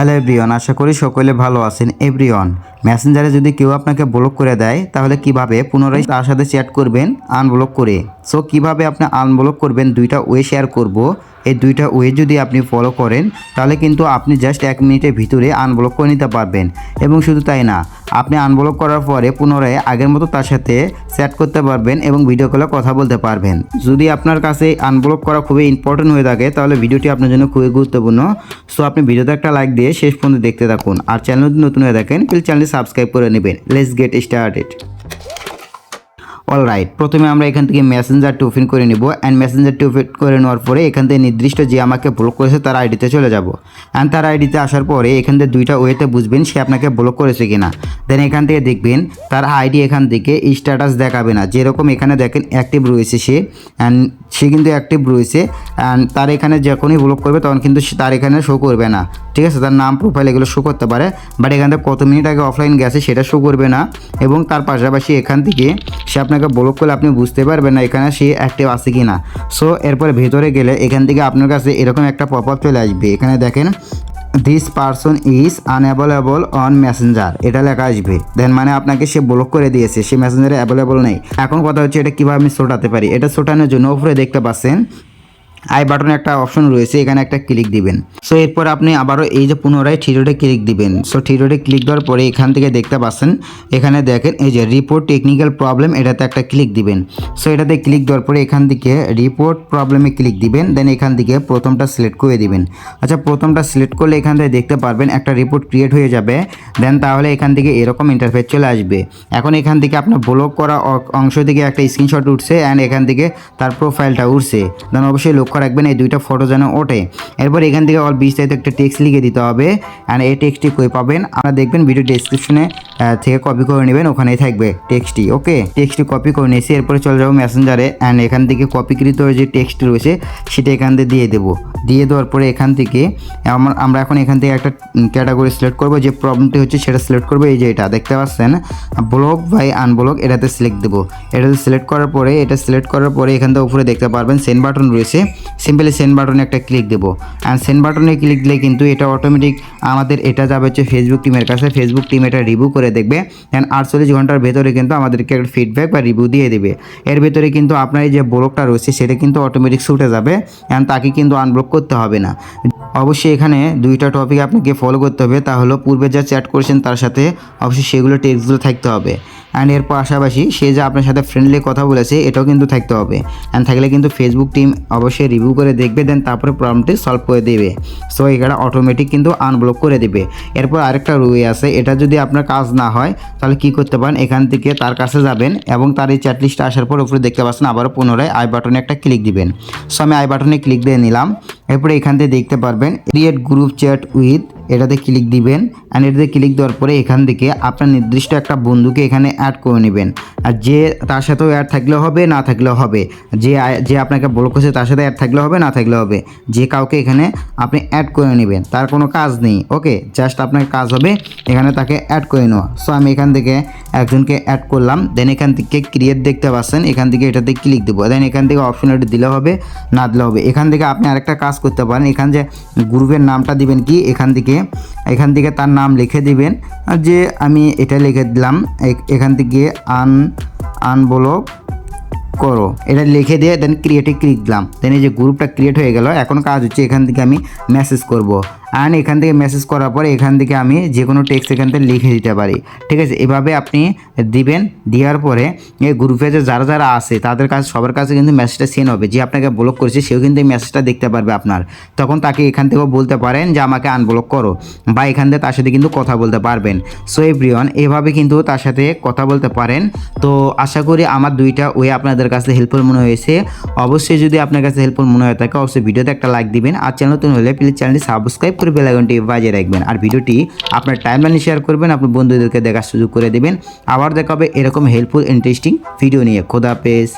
Hello everyone আশা করি সকলে ভালো আছেন। এভরিওয়ান মেসেঞ্জারে যদি কেউ আপনাকে ব্লক করে দেয়, তাহলে কীভাবে পুনরায় তার সাথে চ্যাট করবেন আনব্লক করে? সো কীভাবে আপনি আনব্লক করবেন, দুইটা ওয়ে শেয়ার করব। এই দুইটা ওয়ে যদি আপনি ফলো করেন, তাহলে কিন্তু আপনি জাস্ট এক মিনিটের ভিতরে আনব্লক করে নিতে পারবেন। এবং শুধু তাই না, আপনি আনব্লক করার পরে পুনরায় আগের মতো তার সাথে চ্যাট করতে পারবেন এবং ভিডিও কলে কথা বলতে পারবেন। যদি আপনার কাছে আনব্লক করা খুবই ইম্পর্টেন্ট হয়ে থাকে, তাহলে ভিডিওটি আপনার জন্য খুবই গুরুত্বপূর্ণ। সো আপনি ভিডিওতে একটা লাইক দিয়ে শেষ পর্যন্ত দেখতে থাকুন। আর চ্যানেল নতুন হয়ে থাকেন প্লিজ চ্যানেলটি সাবস্ক্রাইব করে নেবেন। Let's get started all right প্রথমে আমরা এখান থেকে মেসেঞ্জারটি ওপেন করে নিব। অ্যান্ড মেসেঞ্জারটি ওপেন করে নেওয়ার পরে এখান থেকে নির্দিষ্ট যে আমাকে ব্লক করেছে তার আইডিতে চলে যাব। অ্যান্ড তার আইডিতে আসার পরে এখান থেকে দুইটা ওয়েতে বুঝবেন সে আপনাকে ব্লক করেছে কিনা। দেন এখান থেকে দেখবেন তার আইডি এখান থেকে স্ট্যাটাস দেখাবে না। যেরকম এখানে দেখেন অ্যাক্টিভ রয়েছে সে। অ্যান্ড সে কিন্তু অ্যাক্টিভ রয়েছে অ্যান্ড তার এখানে যখনই ব্লক করবে তখন কিন্তু তার এখানে শো করবে না, ঠিক আছে? তার নাম প্রোফাইল এগুলো শো করতে পারে বাট এখান থেকে কত মিনিট আগে অফলাইন গেছে সেটা শো করবে না, এবং তার পাশাপাশি এখান থেকে সে আপনাকে ব্লক করলে আপনি বুঝতে পারবেন না এখানে সে অ্যাক্টিভ আছে কি না সো এরপরে ভেতরে গেলে এখান থেকে আপনার কাছে এরকম একটা পপ আপ চলে আসবে। এখানে দেখেন this person is unavailable on Messenger এটা লেখা আসবে। দেন মানে আপনাকে সে ব্লক করে দিয়েছে, সে মেসেঞ্জারে অ্যাভেলেবল নেই। এখন কথা হচ্ছে এটা কীভাবে আমি ছোটাতে পারি? এটা ছোটানোর জন্য উপরে দেখতে পাচ্ছেন আই বাটনে একটা অপশন রয়েছে, এখানে একটা ক্লিক দিবেন। সো এরপর আপনি আবারও এই যে পুনরায় থ্রিডোটে ক্লিক দিবেন। সো থ্রিডোটে ক্লিক দেওয়ার পরে এখান থেকে দেখতে পাচ্ছেন, এখানে দেখেন এই যে রিপোর্ট টেকনিক্যাল প্রবলেম এটাতে একটা ক্লিক দিবেন। সো এটাতে ক্লিক দেওয়ার পরে এখান থেকে রিপোর্ট প্রবলেমে ক্লিক দিবেন দেন এখান থেকে প্রথমটা সিলেক্ট করে দিবেন। আচ্ছা প্রথমটা সিলেক্ট করলে এখান থেকে দেখতে পারবেন একটা রিপোর্ট ক্রিয়েট হয়ে যাবে দেন তাহলে এখান থেকে এরকম ইন্টারফেস চলে আসবে। এখন এখান থেকে আপনার ব্লক করা অংশ থেকে একটা স্ক্রিনশট উঠছে অ্যান্ড এখান থেকে তার প্রোফাইলটা উঠছে। দেন অবশ্যই লক্ষ্য রাখবেন, এই দুইটা ফটো যেন ওঠে। এরপর এখান থেকে অল বিস্তারিত একটা টেক্সট লিখে দিতে হবে। অ্যান্ড এই টেক্সটটি কই পাবেন? আপনারা দেখবেন ভিডিও ডিসক্রিপশনে থেকে কপি করে নেবেন, ওখানেই থাকবে টেক্সটটি ওকে টেক্সটটি কপি করে নিয়েছি, এরপরে চলে যাব মেসেঞ্জারে অ্যান্ড এখান থেকে কপিকৃত যে টেক্সট রয়েছে, সেটা এখান থেকে দিয়ে দেবো। দিয়ে দেওয়ার পরে এখান থেকে আমার আমরা এখন এখান থেকে একটা ক্যাটাগরি সিলেক্ট করব, যে প্রবলেমটি হচ্ছে সেটা সিলেক্ট করব, এই যে এটা, দেখতে পাচ্ছেন? ব্লক বাই আনব্লক এটাতে সিলেক্ট দেবো। এটাতে সিলেক্ট করার পরে, এটা সিলেক্ট করার পরে এখান থেকে উপরে দেখতে পারবেন সেন্ড বাটন রয়েছে। সিম্পলি সেন্ড বাটনে একটা ক্লিক দেবো। অ্যান্ড সেন্ড বাটনে ক্লিক দিলে কিন্তু এটা অটোমেটিক আমাদের, এটা যাবে হচ্ছে ফেসবুক টিমের কাছে। ফেসবুক টিম এটা রিভিউ করে দেখবে অ্যান্ড আটচল্লিশ ঘণ্টার ভেতরে কিন্তু আমাদেরকে একটা ফিডব্যাক বা রিভিউ দিয়ে দেবে। এর ভেতরে কিন্তু আপনার এই যে ব্লকটা রয়েছে, সেটা কিন্তু অটোমেটিক ছুটে যাবে অ্যান্ড তাকে কিন্তু আনব্লক করতে হবে না। অবশ্যই এখানে দুইটা টপিক আপনাকে ফলো করতে হবে। তা হলো, পূর্বে যা চ্যাট করেছেন তার সাথে অবশ্যই সেগুলো টেক্সটগুলো থাকতে হবে। অ্যান্ড এর পাশাপাশি সে যে আপনার সাথে ফ্রেন্ডলি কথা বলেছে, এটাও কিন্তু থাকতে হবে। অ্যান্ড থাকলে কিন্তু ফেসবুক টিম অবশ্যই রিভিউ করে দেখবে দেন তারপরে প্রবলেমটি সলভ করে দেবে। সো এখানে অটোমেটিক কিন্তু আনব্লক করে দেবে। এরপর আরেকটা রুই আছে, এটা যদি আপনার কাজ না হয়, তাহলে কি করতে পারেন? এখান থেকে তার কাছে যাবেন এবং তার এই চ্যাট লিস্টে আসার পর উপরে দেখতে পাচ্ছেন, আবারও পুনরায় আই বাটনে একটা ক্লিক দিবেন। সো আমি আই বাটনে ক্লিক দিয়ে নিলাম। এরপরে এখান থেকে দেখতে পারবেন ক্রিয়েট গ্রুপ চ্যাট উইথ এটাতে ক্লিক দিবেন অ্যান্ড এটাতে ক্লিক দেওয়ার পরে এখান থেকে আপনার নির্দিষ্ট একটা বন্ধুকে এখানে অ্যাড করে নেবেন। আর যে তার সাথেও অ্যাড থাকলে হবে, না থাকলেও হবে। যে যে আপনাকে ব্লক করছে তার সাথে অ্যাড থাকলে হবে, না থাকলে হবে। যে কাউকে এখানে আপনি অ্যাড করে নেবেন, তার কোনো কাজ নেই ওকে জাস্ট আপনার কাজ হবে এখানে তাকে অ্যাড করে নেওয়া। সো আমি এখান থেকে একজনকে অ্যাড করলাম দেন এখান থেকে ক্রিয়েট দেখতে পাচ্ছেন, এখান থেকে এটাতে ক্লিক দেবো। দেন এখান থেকে অপশন এটা দিলে হবে, না দিলে হবে। এখান থেকে আপনি আরেকটা কাজ করতে পারেন, এখান যে গ্রুপের নামটা দিবেন কি, এখান থেকে এখান থেকে তার নাম লিখে দিবেন। যে আমি এটা লিখে দিলাম এখান থেকে আন আনব্লক করো। এটা লিখে দিয়ে দেন ক্রিয়েটে ক্লিক দিলাম। দেন এই যে গ্রুপটা ক্রিয়েট হয়ে গেল, এখন কাজ হচ্ছে এখান থেকে আমি মেসেজ করব। অ্যান্ড এখান থেকে মেসেজ করার পরে এখান থেকে আমি যে কোনো টেক্সট এখান থেকে লিখে দিতে পারি। ঠিক আছে? এভাবে আপনি দিবেন, দেওয়ার পরে এই গ্রুপে যে যারা যারা আছে, তাদের কাছে, সবার কাছে কিন্তু মেসেজটা সেন্ড হবে। যে আপনাকে ব্লক করেছে, সেও কিন্তু এই মেসেজটা দেখতে পারবে আপনার। তখন তাকে এখান থেকেও বলতে পারেন যে, আমাকে আনব্লক করো। বা এখান থেকে তার সাথে কিন্তু কথা বলতে পারবেন। সো এভরিওয়ান এভাবে কিন্তু তার সাথে কথা বলতে পারেন। তো আশা করি আমার দুইটা ওয়ে আপনাদের কাছে হেল্পফুল মনে হয়েছে। অবশ্যই যদি আপনার কাছে হেল্পফুল মনে হয়ে থাকে, অবশ্যই ভিডিওতে একটা লাইক দিবেন। আর চ্যানেল নতুন হলে প্লিজ চ্যানেলটি সাবস্ক্রাইব করে বেলাগনটি বাজিয়ে রাখবেন। আর ভিডিওটি আপনার টাইমলাইনে শেয়ার করবেন, আপনার বন্ধুদেরকে দেখার সুযোগ করে দেবেন। আবার দেখাবে এরকম হেল্পফুল ইন্টারেস্টিং ভিডিও নিয়ে। খোদা পেজ